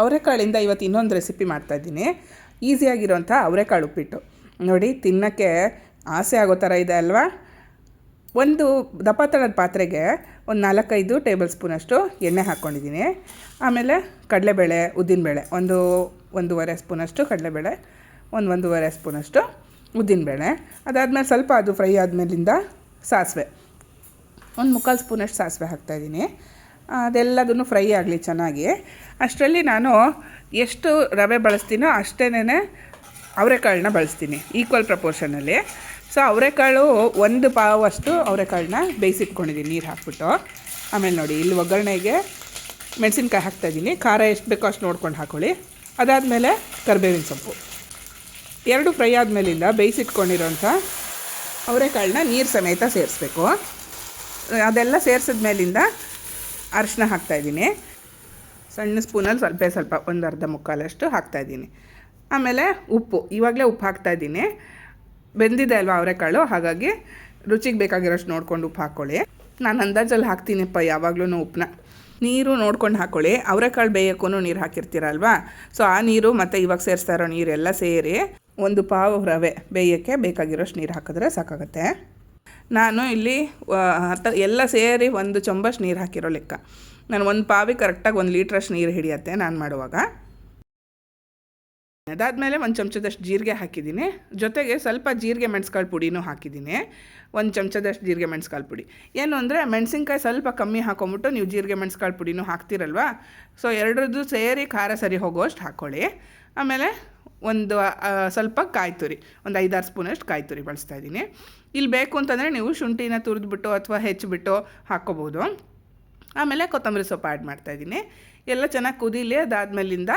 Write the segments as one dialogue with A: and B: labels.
A: ಅವರೆಕಾಳಿಂದ ಇವತ್ತು ಇನ್ನೊಂದು ರೆಸಿಪಿ ಮಾಡ್ತಾಯಿದ್ದೀನಿ ಈಸಿಯಾಗಿರೋಂಥ ಅವರೆಕಾಳು ಉಪ್ಪಿಟ್ಟು. ನೋಡಿ, ತಿನ್ನೋಕ್ಕೆ ಆಸೆ ಆಗೋ ಥರ ಇದೆ ಅಲ್ವಾ? ಒಂದು ದಪ್ಪ ತಳದ ಪಾತ್ರೆಗೆ ಒಂದು ನಾಲ್ಕೈದು ಟೇಬಲ್ ಸ್ಪೂನಷ್ಟು ಎಣ್ಣೆ ಹಾಕ್ಕೊಂಡಿದ್ದೀನಿ. ಆಮೇಲೆ ಕಡಲೆಬೇಳೆ, ಉದ್ದಿನಬೇಳೆ, ಒಂದು ಒಂದೂವರೆ ಸ್ಪೂನಷ್ಟು ಕಡಲೆಬೇಳೆ, ಒಂದು ಒಂದೂವರೆ ಸ್ಪೂನಷ್ಟು ಉದ್ದಿನಬೇಳೆ. ಅದಾದಮೇಲೆ ಸ್ವಲ್ಪ ಅದು ಫ್ರೈ ಆದಮೇಲಿಂದ ಸಾಸಿವೆ. ಒಂದು ಮುಕ್ಕಾಲು ಸ್ಪೂನಷ್ಟು ಸಾಸಿವೆ ಹಾಕ್ತಾಯಿದ್ದೀನಿ ಅದೆಲ್ಲದನ್ನು ಫ್ರೈ ಆಗಲಿ ಚೆನ್ನಾಗಿ. ಅಷ್ಟರಲ್ಲಿ ನಾನು ಎಷ್ಟು ರವೆ ಬಳಸ್ತೀನೋ ಅಷ್ಟೇನೆ ಅವರೆಕಾಳನ್ನ ಬಳಸ್ತೀನಿ ಈಕ್ವಲ್ ಪ್ರಪೋರ್ಷನಲ್ಲಿ ಸೊ ಅವರೆಕಾಳು ಒಂದು ಪಾವಷ್ಟು ಅವರೆಕಾಳನ್ನ ಬೇಯಿಸಿಟ್ಕೊಂಡಿದ್ದೀನಿ ನೀರು ಹಾಕ್ಬಿಟ್ಟು. ಆಮೇಲೆ ನೋಡಿ, ಇಲ್ಲಿ ಒಗ್ಗರಣೆಗೆ ಮೆಣಸಿನ್ಕಾಯಿ ಹಾಕ್ತಾಯಿದ್ದೀನಿ ಖಾರ ಎಷ್ಟು ಬೇಕೋ ಅಷ್ಟು ನೋಡ್ಕೊಂಡು ಹಾಕ್ಕೊಳ್ಳಿ ಅದಾದಮೇಲೆ ಕರಿಬೇವಿನ ಸೊಪ್ಪು. ಎರಡು ಫ್ರೈ ಆದಮೇಲಿಂದ ಬೇಯಿಸಿಟ್ಕೊಂಡಿರೋಂಥ ಅವರೆಕಾಳನ್ನ ನೀರು ಸಮೇತ ಸೇರಿಸ್ಬೇಕು. ಅದೆಲ್ಲ ಸೇರಿಸಿದ ಮೇಲಿಂದ ಅರಿಶಿನ ಹಾಕ್ತಾಯಿದ್ದೀನಿ ಸಣ್ಣ ಸ್ಪೂನಲ್ಲಿ ಸ್ವಲ್ಪ ಸ್ವಲ್ಪ ಒಂದು ಅರ್ಧ ಮುಕ್ಕಾಲಷ್ಟು ಹಾಕ್ತಾಯಿದ್ದೀನಿ ಆಮೇಲೆ ಉಪ್ಪು, ಇವಾಗಲೇ ಉಪ್ಪು ಹಾಕ್ತಾಯಿದ್ದೀನಿ ಬೆಂದಿದೆ ಅಲ್ವಾ ಅವರೆಕಾಳು, ಹಾಗಾಗಿ ರುಚಿಗೆ ಬೇಕಾಗಿರೋಷ್ಟು ನೋಡ್ಕೊಂಡು ಉಪ್ಪು ಹಾಕ್ಕೊಳ್ಳಿ. ನಾನು ಅಂದಾಜಲ್ಲಿ ಹಾಕ್ತೀನಿಪ್ಪ ಯಾವಾಗಲೂ ಉಪ್ಪನ್ನ. ನೀರು ನೋಡ್ಕೊಂಡು ಹಾಕ್ಕೊಳ್ಳಿ. ಅವರೆಕಾಳು ಬೇಯಕ್ಕೂ ನೀರು ಹಾಕಿರ್ತೀರಲ್ವಾ ಸೊ, ಆ ನೀರು ಮತ್ತು ಇವಾಗ ಸೇರಿಸ್ತಾ ಇರೋ ನೀರೆಲ್ಲ ಸೇರಿ ಒಂದು ಪಾವು ರವೆ ಬೇಯೋಕ್ಕೆ ಬೇಕಾಗಿರೋಷ್ಟು ನೀರು ಹಾಕಿದ್ರೆ ಸಾಕಾಗುತ್ತೆ. ನಾನು ಇಲ್ಲಿ ಹತ್ತ, ಎಲ್ಲ ಸೇರಿ ಒಂದು ಚೊಂಬಷ್ಟು ನೀರು ಹಾಕಿರೋ ಲೆಕ್ಕ. ನಾನು ಒಂದು ಪಾವಿ ಕರೆಕ್ಟಾಗಿ ಒಂದು ಲೀಟ್ರಷ್ಟು ನೀರು ಹಿಡಿಯತ್ತೆ ನಾನು ಮಾಡುವಾಗ. ಅದಾದಮೇಲೆ ಒಂದು ಚಮಚದಷ್ಟು ಜೀರಿಗೆ ಹಾಕಿದ್ದೀನಿ. ಜೊತೆಗೆ ಸ್ವಲ್ಪ ಜೀರಿಗೆ ಮೆಣಸ್ಕಾಳು ಪುಡಿನೂ ಹಾಕಿದ್ದೀನಿ. ಒಂದು ಚಮಚದಷ್ಟು ಜೀರಿಗೆ ಮೆಣಸ್ಕಾಳು ಪುಡಿ. ಏನು ಅಂದರೆ ಮೆಣಸಿನ್ಕಾಯಿ ಸ್ವಲ್ಪ ಕಮ್ಮಿ ಹಾಕೊಂಬಿಟ್ಟು ನೀವು ಜೀರಿಗೆ ಮೆಣಸ್ಕಾಳು ಪುಡಿನೂ ಹಾಕ್ತಿರಲ್ವಾ? ಸೊ ಎರಡರದ್ದು ಸೇರಿ ಖಾರ ಸರಿ ಹೋಗೋಷ್ಟು ಹಾಕ್ಕೊಳ್ಳಿ ಆಮೇಲೆ ಒಂದು ಸ್ವಲ್ಪ ಕಾಯಿ ತುರಿ. ಒಂದು ಐದಾರು ಸ್ಪೂನಷ್ಟು ಕಾಯಿ ತುರಿ ಬಳಸ್ತಾ ಇದ್ದೀನಿ. ಇಲ್ಲಿ ಬೇಕು ಅಂತಂದರೆ ನೀವು ಶುಂಠಿನ ತುರಿದ್ಬಿಟ್ಟು ಅಥವಾ ಹೆಚ್ಚಿಬಿಟ್ಟು ಹಾಕ್ಕೋಬೋದು ಆಮೇಲೆ ಕೊತ್ತಂಬರಿ ಸೊಪ್ಪು ಆ್ಯಡ್ ಮಾಡ್ತಾಯಿದ್ದೀನಿ ಎಲ್ಲ ಚೆನ್ನಾಗಿ ಕುದೀಲಿ ಅದಾದಮೇಲಿಂದ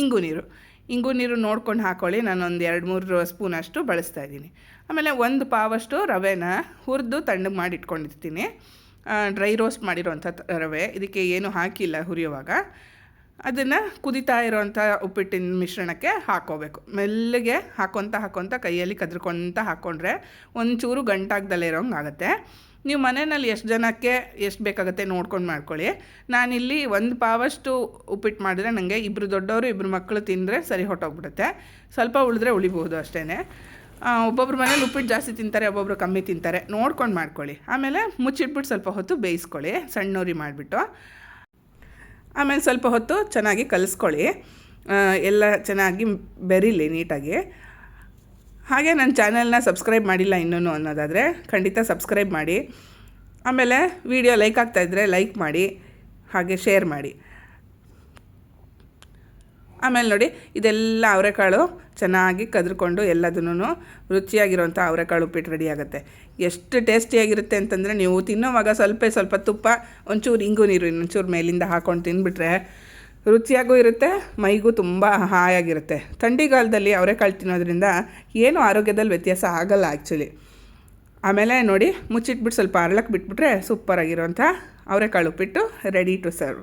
A: ಇಂಗು ನೀರು. ಇಂಗು ನೀರು ನೋಡ್ಕೊಂಡು ಹಾಕ್ಕೊಳ್ಳಿ ನಾನು ಒಂದು ಎರಡು ಮೂರು ಸ್ಪೂನಷ್ಟು ಬಳಸ್ತಾ ಇದ್ದೀನಿ. ಆಮೇಲೆ ಒಂದು ಪಾವಷ್ಟು ರವೆನ ಹುರಿದು ತಣ್ಣಗೆ ಮಾಡಿ ಇಟ್ಕೊಂಡಿರ್ತೀನಿ ಡ್ರೈ ರೋಸ್ಟ್ ಮಾಡಿರೋಂಥ ರವೆ. ಇದಕ್ಕೆ ಏನು ಹಾಕಿಲ್ಲ ಹುರಿಯುವಾಗ. ಅದನ್ನು ಕುದಿತಾ ಇರೋವಂಥ ಉಪ್ಪಿಟ್ಟಿನ ಮಿಶ್ರಣಕ್ಕೆ ಹಾಕೋಬೇಕು. ಮೆಲ್ಲಗೆ ಹಾಕೊತ ಹಾಕೊತ ಕೈಯಲ್ಲಿ ಕದ್ರಕೊತ ಹಾಕ್ಕೊಂಡ್ರೆ ಒಂಚೂರು ಗಂಟಾಗ್ದಲ್ಲೇ ಇರೋಂಗೆ ಆಗುತ್ತೆ. ನೀವು ಮನೆಯಲ್ಲಿ ಎಷ್ಟು ಜನಕ್ಕೆ ಎಷ್ಟು ಬೇಕಾಗುತ್ತೆ ನೋಡ್ಕೊಂಡು ಮಾಡ್ಕೊಳ್ಳಿ. ನಾನಿಲ್ಲಿ ಒಂದು ಪಾವಷ್ಟು ಉಪ್ಪಿಟ್ಟು ಮಾಡಿದ್ರೆ ನನಗೆ ಇಬ್ಬರು ದೊಡ್ಡವರು ಇಬ್ಬರು ಮಕ್ಕಳು ತಿಂದರೆ ಸರಿ ಹೊಟ್ಟೋಗ್ಬಿಡುತ್ತೆ ಸ್ವಲ್ಪ ಉಳಿದ್ರೆ ಉಳಿಬಹುದು ಅಷ್ಟೇ ಒಬ್ಬೊಬ್ರು ಮನೇಲಿ ಉಪ್ಪಿಟ್ಟು ಜಾಸ್ತಿ ತಿಂತಾರೆ, ಒಬ್ಬೊಬ್ರು ಕಮ್ಮಿ ತಿಂತಾರೆ. ನೋಡ್ಕೊಂಡು ಮಾಡ್ಕೊಳ್ಳಿ. ಆಮೇಲೆ ಮುಚ್ಚಿಟ್ಬಿಟ್ಟು ಸ್ವಲ್ಪ ಹೊತ್ತು ಬೇಯಿಸ್ಕೊಳ್ಳಿ. ಸಣ್ಣೂರಿ ಮಾಡಿಬಿಟ್ಟು. ಆಮೇಲೆ ಸ್ವಲ್ಪ ಹೊತ್ತು ಚೆನ್ನಾಗಿ ಕಲಿಸ್ಕೊಳ್ಳಿ. ಎಲ್ಲ ಚೆನ್ನಾಗಿ ಬೆರೀಲಿ ನೀಟಾಗಿ. ಹಾಗೆ ನನ್ನ ಚಾನೆಲ್ನ ಸಬ್ಸ್ಕ್ರೈಬ್ ಮಾಡಿಲ್ಲ ಇನ್ನೂ ಅನ್ನೋದಾದರೆ ಖಂಡಿತ ಸಬ್ಸ್ಕ್ರೈಬ್ ಮಾಡಿ. ಆಮೇಲೆ ವಿಡಿಯೋ ಲೈಕ್ ಆಗ್ತಾಯಿದ್ರೆ ಲೈಕ್ ಮಾಡಿ, ಹಾಗೆ ಶೇರ್ ಮಾಡಿ. ಆಮೇಲೆ ನೋಡಿ, ಇದೆಲ್ಲ ಅವರೆಕಾಳು ಚೆನ್ನಾಗಿ ಕದ್ರಿಕೊಂಡು ಎಲ್ಲದನ್ನು ರುಚಿಯಾಗಿರುವಂಥ ಅವರೆಕಾಳು ಉಪ್ಪಿಟ್ಟು ರೆಡಿ ಆಗುತ್ತೆ. ಎಷ್ಟು ಟೇಸ್ಟಿಯಾಗಿರುತ್ತೆ ಅಂತಂದರೆ ನೀವು ತಿನ್ನೋವಾಗ ಸ್ವಲ್ಪ ಸ್ವಲ್ಪ ತುಪ್ಪ, ಒಂಚೂರು ಇಂಗು ನೀರು ಇನ್ನೊಂಚೂರು ಮೇಲಿಂದ ಹಾಕ್ಕೊಂಡು ತಿಂದುಬಿಟ್ರೆ ರುಚಿಯಾಗೂ ಇರುತ್ತೆ, ಮೈಗೂ ತುಂಬ ಹಾಯಾಗಿರುತ್ತೆ. ಥಂಡಿಗಾಲದಲ್ಲಿ ಅವರೆಕಾಳು ತಿನ್ನೋದ್ರಿಂದ ಏನು ಆರೋಗ್ಯದಲ್ಲಿ ವ್ಯತ್ಯಾಸ ಆಗಲ್ಲ ಆ್ಯಕ್ಚುಲಿ ಆಮೇಲೆ ನೋಡಿ ಮುಚ್ಚಿಟ್ಬಿಟ್ಟು ಸ್ವಲ್ಪ ಅರಳಕ್ಕೆ ಬಿಟ್ಬಿಟ್ರೆ ಸೂಪರಾಗಿರೋಂಥ ಅವರೆಕಾಳು ಉಪ್ಪಿಟ್ಟು ರೆಡಿ ಟು ಸರ್ವ್